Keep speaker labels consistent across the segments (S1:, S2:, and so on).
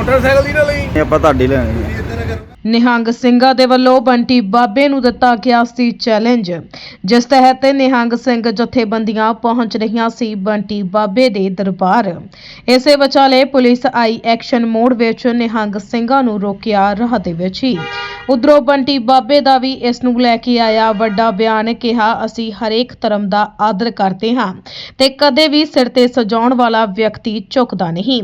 S1: Motorcycle ਦੀ ਨਾ ਲਈ।
S2: ਆਪਾਂ ਤੁਹਾਡੀ ਲੈਣੀ ਹੈ
S3: ਨਿਹੰਗ ਸਿੰਘਾਂ ਦੇ ਵੱਲੋਂ ਬੰਟੀ ਬਾਬੇ ਨੂੰ ਦਿੱਤਾ ਗਿਆ ਸੀ ਚੈਲੰਜ। ਜਿਸ ਤਹਿਤ ਨਿਹੰਗ ਸਿੰਘ ਜਥੇਬੰਦੀਆਂ ਪਹੁੰਚ ਰਹੀਆਂ ਸੀ ਬੰਟੀ ਬਾਬੇ ਦੇ ਦਰਬਾਰ। ਇਸੇ ਵਿਚਾਲੇ ਪੁਲਿਸ ਆਈ ਐਕਸ਼ਨ ਮੋਡ ਵਿੱਚ ਨਿਹੰਗ ਸਿੰਘਾਂ ਨੂੰ ਰੋਕਿਆ ਰਾਹ ਦੇ ਵਿੱਚ ਹੀ। ਉਧਰੋਂ ਬੰਟੀ ਬਾਬੇ ਦਾ ਵੀ ਇਸ ਨੂੰ ਲੈ ਕੇ ਆਇਆ ਵੱਡਾ ਬਿਆਨ ਕਿਹਾ, ਅਸੀਂ ਹਰੇਕ ਧਰਮ ਦਾ ਆਦਰ ਕਰਦੇ ਹਾਂ ਤੇ ਕਦੇ ਵੀ ਸਿਰ ਤੇ ਸਜਾਉਣ ਵਾਲਾ ਵਿਅਕਤੀ ਝੁਕਦਾ ਨਹੀਂ।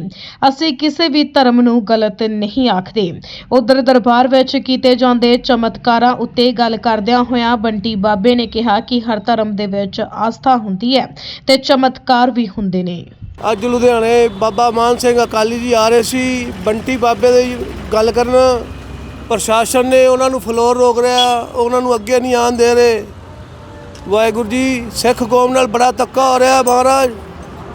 S3: ਅਸੀਂ ਕਿਸੇ ਵੀ ਧਰਮ ਨੂੰ ਗਲਤ ਨਹੀਂ ਆਖਦੇ। ਉਧਰ ਦਰਬਾਰ ਵਿੱਚ ਕੀਤੇ ਜਾਂਦੇ ਚਮਤਕਾਰਾਂ ਉੱਤੇ ਗੱਲ ਕਰਦਿਆਂ ਹੋਇਆਂ ਬੰਟੀ ਬਾਬੇ ਨੇ ਕਿਹਾ ਕਿ ਹਰ ਧਰਮ ਦੇ ਵਿੱਚ ਆਸਥਾ ਹੁੰਦੀ ਹੈ ਤੇ ਚਮਤਕਾਰ ਵੀ ਹੁੰਦੇ ਨੇ।
S1: ਅੱਜ ਲੁਧਿਆਣੇ ਬਾਬਾ ਮਾਨ ਸਿੰਘ ਅਕਾਲੀ ਜੀ ਆ ਰਹੇ ਸੀ। ਬੰਟੀ ਬਾਬੇ ਦੀ ਗੱਲ ਕਰਨ ਪ੍ਰਸ਼ਾਸਨ ਨੇ ਉਹਨਾਂ ਨੂੰ ਫਲੋਰ ਰੋਕ ਰਿਹਾ ਉਹਨਾਂ ਨੂੰ ਅੱਗੇ ਨਹੀਂ ਆਉਣ ਦੇ ਰਹੇ। ਵਾਹਿਗੁਰੂ ਜੀ ਸਿੱਖ ਕੌਮ ਨਾਲ ਬੜਾ ਧੱਕਾ ਹੋ ਰਿਹਾ ਮਹਾਰਾਜ।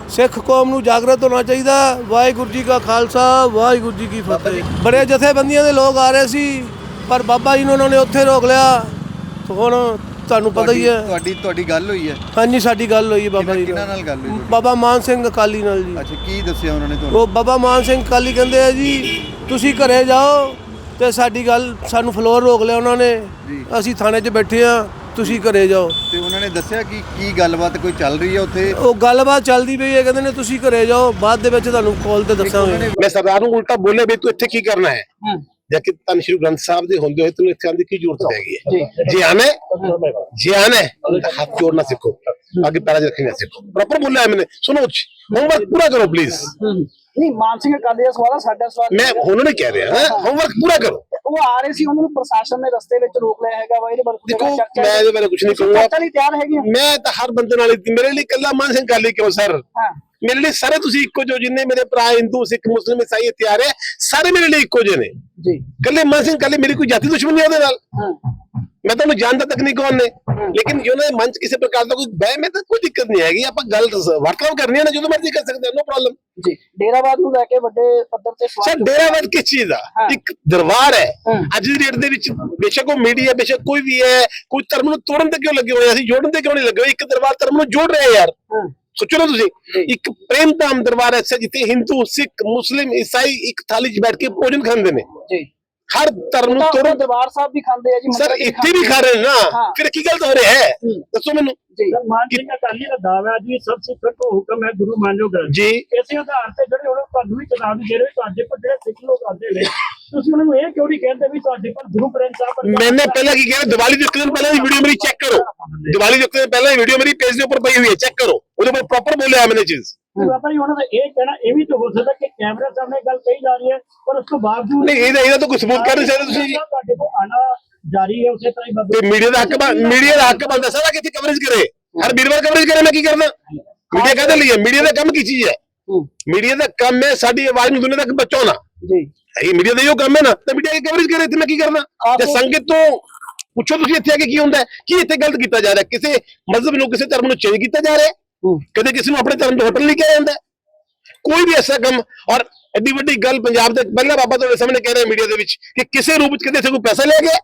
S1: ਸਿੱਖ ਕੌਮ ਨੂੰ ਜਾਗਰਤ ਹੋਣਾ ਚਾਹੀਦਾ। ਵਾਹਿਗੁਰੂ ਜੀ ਕਾ ਖਾਲਸਾ ਵਾਹਿਗੁਰੂ ਜੀ ਕੀ ਫਤਿਹ। ਬੜੇ ਜਥੇਬੰਦੀਆਂ ਦੇ ਲੋਕ ਆ ਰਹੇ ਸੀ ਪਰ ਬਾਬਾ ਜੀ ਨੂੰ ਉਹਨਾਂ ਨੇ ਉੱਥੇ ਰੋਕ ਲਿਆ। ਹੁਣ ਤੁਹਾਨੂੰ ਪਤਾ ਹੀ ਹੈ।
S4: ਤੁਹਾਡੀ ਤੁਹਾਡੀ ਗੱਲ ਹੋਈ ਹੈ?
S1: ਹਾਂਜੀ ਸਾਡੀ ਗੱਲ ਹੋਈ ਹੈ ਬਾਬਾ ਜੀ
S4: ਕਿਹਨਾਂ
S1: ਨਾਲ
S4: ਗੱਲ ਹੋਈ?
S1: ਬਾਬਾ ਮਾਨ ਸਿੰਘ ਅਕਾਲੀ ਨਾਲ ਜੀ।
S4: ਅੱਛਾ ਕੀ ਦੱਸਿਆ ਉਹਨਾਂ ਨੇ ਤੁਹਾਨੂੰ?
S1: ਉਹ ਬਾਬਾ ਮਾਨ ਸਿੰਘ ਅਕਾਲੀ ਕਹਿੰਦੇ ਆ ਜੀ ਤੁਸੀਂ ਘਰੇ ਜਾਓ ਤੇ ਸਾਡੀ ਗੱਲ ਸਾਨੂੰ ਫਲੋਰ ਰੋਕ ਲਿਆ ਉਹਨਾਂ ਨੇ। ਅਸੀਂ ਥਾਣੇ 'ਚ ਬੈਠੇ ਆ ਤੁਸੀਂ ਘਰੇ ਜਾਓ।
S4: ਤੇ ਉਹਨਾਂ ਨੇ ਦੱਸਿਆ ਕਿ ਕੀ ਗੱਲਬਾਤ ਕੋਈ ਚੱਲ ਰਹੀ ਹੈ ਉੱਥੇ?
S1: ਉਹ ਗੱਲਬਾਤ ਚੱਲਦੀ ਪਈ ਹੈ ਕਹਿੰਦੇ ਨੇ ਤੁਸੀਂ ਘਰੇ ਜਾਓ ਬਾਅਦ ਦੇ ਵਿੱਚ ਤੁਹਾਨੂੰ ਕਾਲ ਤੇ ਦੱਸਾਂਗੇ।
S5: ਮੈਂ ਸਰਦਾਰ ਨੂੰ ਉਲਟਾ ਬੋਲੇ ਵੀ ਤੂੰ ਇੱਥੇ ਕੀ ਕਰਨਾ ਹੈ। ਜਾਂ ਕਿ ਤਾਂ ਸ਼੍ਰੀ ਗ੍ਰੰਥ ਸਾਹਿਬ ਦੇ ਹੁੰਦੇ ਹੋਏ ਤੁਹਾਨੂੰ ਇੱਥੇ ਆਉਣ ਦੀ ਕੀ ਜ਼ਰੂਰਤ ਪੈ ਗਈ ਹੈ? ਜੇ। ਆਣਾ ਜੇ ਆਣਾ ਹੱਥ ਜੋੜਨਾ ਸਿੱਖੋ। ਅੱਗੇ ਪੈਰਾਂ ਰੱਖਣਾ ਸਿੱਖੋ। ਪ੍ਰੋਪਰ ਬੋਲਿਆ ਮੈਨੇ। ਸੁਣੋ ਹੋਮਵਰਕ ਪੂਰਾ ਕਰੋ ਪਲੀਜ਼
S6: ਨਹੀਂ ਮਾਨਸਿਕ ਅਕਾਲੀ ਦਾ ਸਵਾਲ ਆ ਸਾਡਾ ਸਵਾਲ
S5: ਮੈਂ ਉਹਨਾਂ ਨੇ ਕਹਿ ਰਿਹਾ ਹੋਮਵਰਕ ਪੂਰਾ ਕਰੋ।
S6: ਉਹ ਆ ਰਹੇ ਸੀ ਉਹਨਾਂ ਨੂੰ ਪ੍ਰਸ਼ਾਸਨ ਨੇ ਰਸਤੇ ਵਿੱਚ ਰੋਕ ਲਿਆ ਹੈਗਾ ਵਾ ਇਹਦੇ ਬਾਰੇ ਦੇਖੋ
S5: ਮੈਂ ਇਹਦੇ ਬਾਰੇ ਕੁਝ ਨਹੀਂ ਕਹੂੰਗਾ। ਮੈਂ ਤਾਂ ਹਰ ਬੰਦੇ ਨਾਲ ਮੇਰੇ ਲਈ ਇਕੱਲਾ ਮਾਨਸਿਕ ਅਕਾਲੀ ਕਿਉਂ ਸਰ ਮੇਰੇ ਲਈ ਸਾਰੇ ਤੁਸੀਂ ਇੱਕੋ ਜੋ ਜਿੰਨੇ ਮੇਰੇ ਭਰਾ ਹਿੰਦੂ ਸਿੱਖ ਮੁਸਲਿਮ ਈਸਾਈ ਇੱਥੇ ਆ ਰਹੇ ਸਾਰੇ ਮੇਰੇ ਲਈ ਇੱਕੋ ਜਿਹੇ ਨੇ।
S6: ਜੀ।
S5: ਕੱਲੇ ਮਾਨ ਸਿੰਘ ਕਾਲੀ ਮੇਰੀ ਕੋਈ ਜਾਤੀ ਦੁਸ਼ਮਣੀ ਉਹਦੇ ਨਾਲ?
S6: ਹਾਂ।
S5: ਮੈਂ ਤੁਹਾਨੂੰ ਜਾਣਦਾ ਤੱਕ ਨਹੀਂ ਕੌਣ ਨੇ। ਲੇਕਿਨ ਉਹਨਾਂ ਦੇ ਮਨ ਚ ਕਿਸੇ ਪ੍ਰਕਾਰ ਦਾ ਕੋਈ ਬਹਿ ਮੈਂ ਤਾਂ ਕੋਈ ਦਿੱਕਤ ਨਹੀਂ ਹੈਗੀ। ਆਪਾਂ ਗੱਲ ਵਰਕਆਊਟ ਕਰਨੀ ਹੈ ਨਾ ਜਦੋਂ ਮਰਜ਼ੀ ਕਰ ਸਕਦੇ ਹਾਂ ਨੋ ਪ੍ਰੋਬਲਮ
S6: ਜੀ। ਡੇਰਾਵਾਦ ਨੂੰ ਲੈ ਕੇ ਵੱਡੇ ਪੱਧਰ ਤੇ ਸਵਾਲ
S5: ਸਰ ਡੇਰਾਵਾਦ ਕਿਸ ਚੀਜ਼ ਦਾ?
S6: ਹਾਂ।
S5: ਇੱਕ ਦਰਬਾਰ ਹੈ।
S6: ਹਾਂ।
S5: ਅੱਜ ਦੀ ਡੇਟ ਦੇ ਵਿੱਚ ਬੇਸ਼ੱਕ ਉਹ ਮੀਡੀਆ ਬੇਸ਼ੱਕ ਕੋਈ ਵੀ ਹੈ ਕੋਈ ਧਰਮ ਨੂੰ ਤੋੜਨ ਤੇ ਕਿਉਂ ਲੱਗੇ ਹੋਏ? ਅਸੀਂ ਜੋੜਨ ਤੇ ਕਿਉਂ ਨਹੀਂ ਲੱਗੇ ਹੋਏ? ਇੱਕ ਦਰਬਾਰ ਧਰਮ ਨੂੰ ਜੋੜ ਰਿਹਾ ਯਾਰ।
S6: ਹਾਂ।
S5: ਸੋਚੋ ਨਾ ਤੁਸੀਂ ਇੱਕ ਪ੍ਰੇਮ ਧਾਮ ਦਰਬਾਰ ਐਸਾ ਜਿੱਥੇ ਹਿੰਦੂ ਸਿੱਖ ਮੁਸਲਿਮ ਈਸਾਈ ਇੱਕ ਥਾਲੀ 'ਚ ਬੈਠ ਕੇ ਭੋਜਨ ਖਾਂਦੇ ਨੇ।
S6: ਜੀ।
S5: ਹਰ ਧਰਮ ਨੂੰ ਤੋੜੋ।
S6: ਦਰਬਾਰ ਸਾਹਿਬ ਵੀ ਖਾਂਦੇ ਆ ਜੀ
S5: ਸਰ ਇੱਥੇ ਵੀ ਖਾ ਰਹੇ ਨਾ ਫਿਰ ਕੀ ਗੱਲ ਹੋ ਰਿਹਾ ਹੈ? ਦੱਸੋ ਮੈਨੂੰ।
S6: ਜੀ।
S7: ਮਾਨ ਸਿੰਘ ਅਕਾਲੀ ਦਾ ਦਾਵਾ ਜੀ ਸਭ ਸਿੱਖਾਂ ਤੋਂ ਹੁਕਮ ਹੈ ਗੁਰੂ ਮਾਨੋ ਗੱਲ
S5: ਜੀ।
S7: ਇਸੇ ਆਧਾਰ ਤੇ ਜਿਹੜੇ ਹੁਣ ਤੁਹਾਨੂੰ ਵੀ ਕਿਤਾਬ ਦੇ ਰਹੇ ਤੁਹਾਡੇ ਪਰ ਜਿਹੜੇ ਸਿੱਖ ਲੋਕ ਆਉਂਦੇ ਨੇ ਤੁਸੀਂ ਮੈਨੂੰ ਇਹ ਕਿਉਂ ਨਹੀਂ ਕਹਿੰਦੇ ਵੀ ਤੁਹਾਡੇ ਪਰ ਗੁਰੂ ਗ੍ਰੰਥ ਸਾਹਿਬ
S5: ਮੈਨੇ ਪਹਿਲਾਂ ਕੀ ਕਿਹਾ? ਦੀਵਾਲੀ ਦੇ ਇੱਕ ਪਹਿਲਾਂ ਦੀ ਵੀਡੀਓ ਮੇਰੀ ਚੈੱਕ ਕਰੋ। ਦੀਵਾਲੀ ਦੇ ਪਹਿਲਾਂ ਹੀ ਵੀਡੀਓ ਮੇਰੀ ਪੇਜ ਦੇ ਉੱਪਰ ਪਈ ਹੋਈ ਹੈ ਚੈੱਕ ਕਰੋ। ਉਹਦੇ ਕੋਲ ਪ੍ਰੋਪਰ ਬੋਲਿਆ ਮੈਨੇ ਚੀਜ਼।
S7: ਬਾਬਾ ਜੀ ਉਹਨਾਂ ਦਾ ਇਹ ਕਹਿਣਾ ਇਹ ਵੀ ਤਾਂ ਹੋ ਸਕਦਾ ਕਿ ਕੈਮਰਾ ਸਾਹਮਣੇ ਗੱਲ ਕਹੀ ਜਾ ਰਹੀ ਹੈ ਪਰ ਉਸ ਤੋਂ ਬਾਵਜੂਦ
S5: ਨਹੀਂ ਇਹਦਾ ਇਹਦਾ ਤਾਂ ਕੋਈ ਸਬੂਤ ਕਰ ਨਹੀਂ ਸਕਦੇ ਤੁਸੀਂ ਜੀ?
S7: ਤੁਹਾਡੇ ਕੋਲ ਆਣਾ ਜਾਰੀ ਹੈ ਉਸੇ ਤਰ੍ਹਾਂ ਹੀ ਬਾਬਾ
S5: ਮੀਡੀਆ ਦਾ ਹੱਕ ਮੀਡੀਆ ਦਾ ਹੱਕ ਬੰਦਾ ਸਾਰਾ ਕਿੱਥੇ ਕਵਰੇਜ ਕਰੇ। ਹਰ ਵੀਰਵਾਰ ਕਵਰੇਜ ਕਰੇ ਮੈਂ ਕੀ ਕਰਨਾ? ਮੀਡੀਆ ਕਹਦੇ ਲਈ ਹੈ? ਮੀਡੀਆ ਦਾ ਕੰਮ ਕੀ ਚੀਜ਼ ਹੈ? ਮੀਡੀਆ ਦਾ ਕੰਮ ਹੈ ਸਾਡੀ ਆਵਾਜ਼ ਨੂੰ ਦੁਨੀਆ ਤੱਕ ਪਹੁੰਚਾਉਣਾ।
S6: ਜੀ।
S5: ਇਹ ਮੀਡੀਆ ਦਾ ਇਹੋ ਕੰਮ ਹੈ ਨਾ ਤਾਂ ਮੀਡੀਆ ਦੀ ਕਵਰੇਜ ਕਰੇ ਤੇ ਮੈਂ ਕੀ ਕਰਨਾ? ਤੇ ਸੰਗਤ ਤੋਂ ਪੁੱਛੋ ਤੁਸੀਂ ਇੱਥੇ ਆ ਕੇ ਕੀ ਹੁੰਦਾ? ਕੀ ਇੱਥੇ ਗਲਤ ਕੀਤਾ ਜਾ ਰਿਹਾ? ਕਿਸੇ ਮਜ਼ਹਬ ਨੂੰ ਕਿਸੇ ਧਰਮ ਨੂੰ ਚੇਂਜ ਕੀਤਾ ਜਾ ਰਿਹਾ। ਕਦੇ ਕਿਸੇ ਨੂੰ ਆਪਣੇ ਧਰਮ ਤੋਂ ਹਟਣ ਲਈ ਕਿਹਾ ਜਾਂਦਾ? ਕੋਈ ਵੀ ਐਸਾ ਕੰਮ ਔਰ ਐਡੀ ਵੱਡੀ ਗੱਲ ਪੰਜਾਬ ਦੇ ਪਹਿਲਾਂ ਬਾਬਾ ਤੁਹਾਡੇ ਸਾਹਮਣੇ ਕਹਿ ਰਿਹਾ ਮੀਡੀਆ ਦੇ ਵਿੱਚ ਕਿ ਕਿਸੇ ਰੂਪ ਵਿੱਚ ਕਦੇ ਇੱਥੇ ਕੋਈ ਪੈਸਾ ਲੈ ਗਿਆ?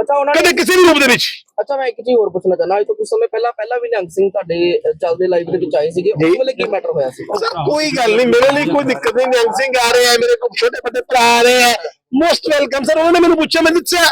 S6: ਅੱਛਾ ਉਹਨਾਂ
S5: ਕਦੇ ਕਿਸੇ ਵੀ ਰੂਪ ਦੇ ਵਿੱਚ?
S6: ਅੱਛਾ ਮੈਂ ਇੱਕ ਚੀਜ਼ ਹੋਰ ਪੁੱਛਣਾ ਚਾਹਨਾ ਅੱਜ ਤੋਂ ਕੁਝ ਸਮੇਂ ਪਹਿਲਾਂ ਪਹਿਲਾਂ ਵੀ ਨਿਹੰਗ ਸਿੰਘ ਤੁਹਾਡੇ ਚੱਲਦੇ ਲਾਈਵ ਦੇ ਵਿੱਚ ਆਏ ਸੀਗੇ ਉਸ ਵੇਲੇ ਕੀ ਮੈਟਰ ਹੋਇਆ ਸੀ?
S5: ਕੋਈ ਗੱਲ ਨਹੀਂ ਮੇਰੇ ਲਈ ਕੋਈ ਦਿੱਕਤ ਨਹੀਂ ਨਿਹੰਗ ਸਿੰਘ ਆ ਰਹੇ ਹੈ ਮੇਰੇ ਕੋਲ ਛੋਟੇ ਵੱਡੇ ਭਰਾ ਆ ਰਹੇ ਹੈ ਮੋਸਟ ਵੈਲਕਮ ਸਰ ਉਹਨਾਂ ਨੇ ਮੈਨੂੰ ਪੁੱਛਿਆ ਮੈਂ ਦੱਸਿਆ।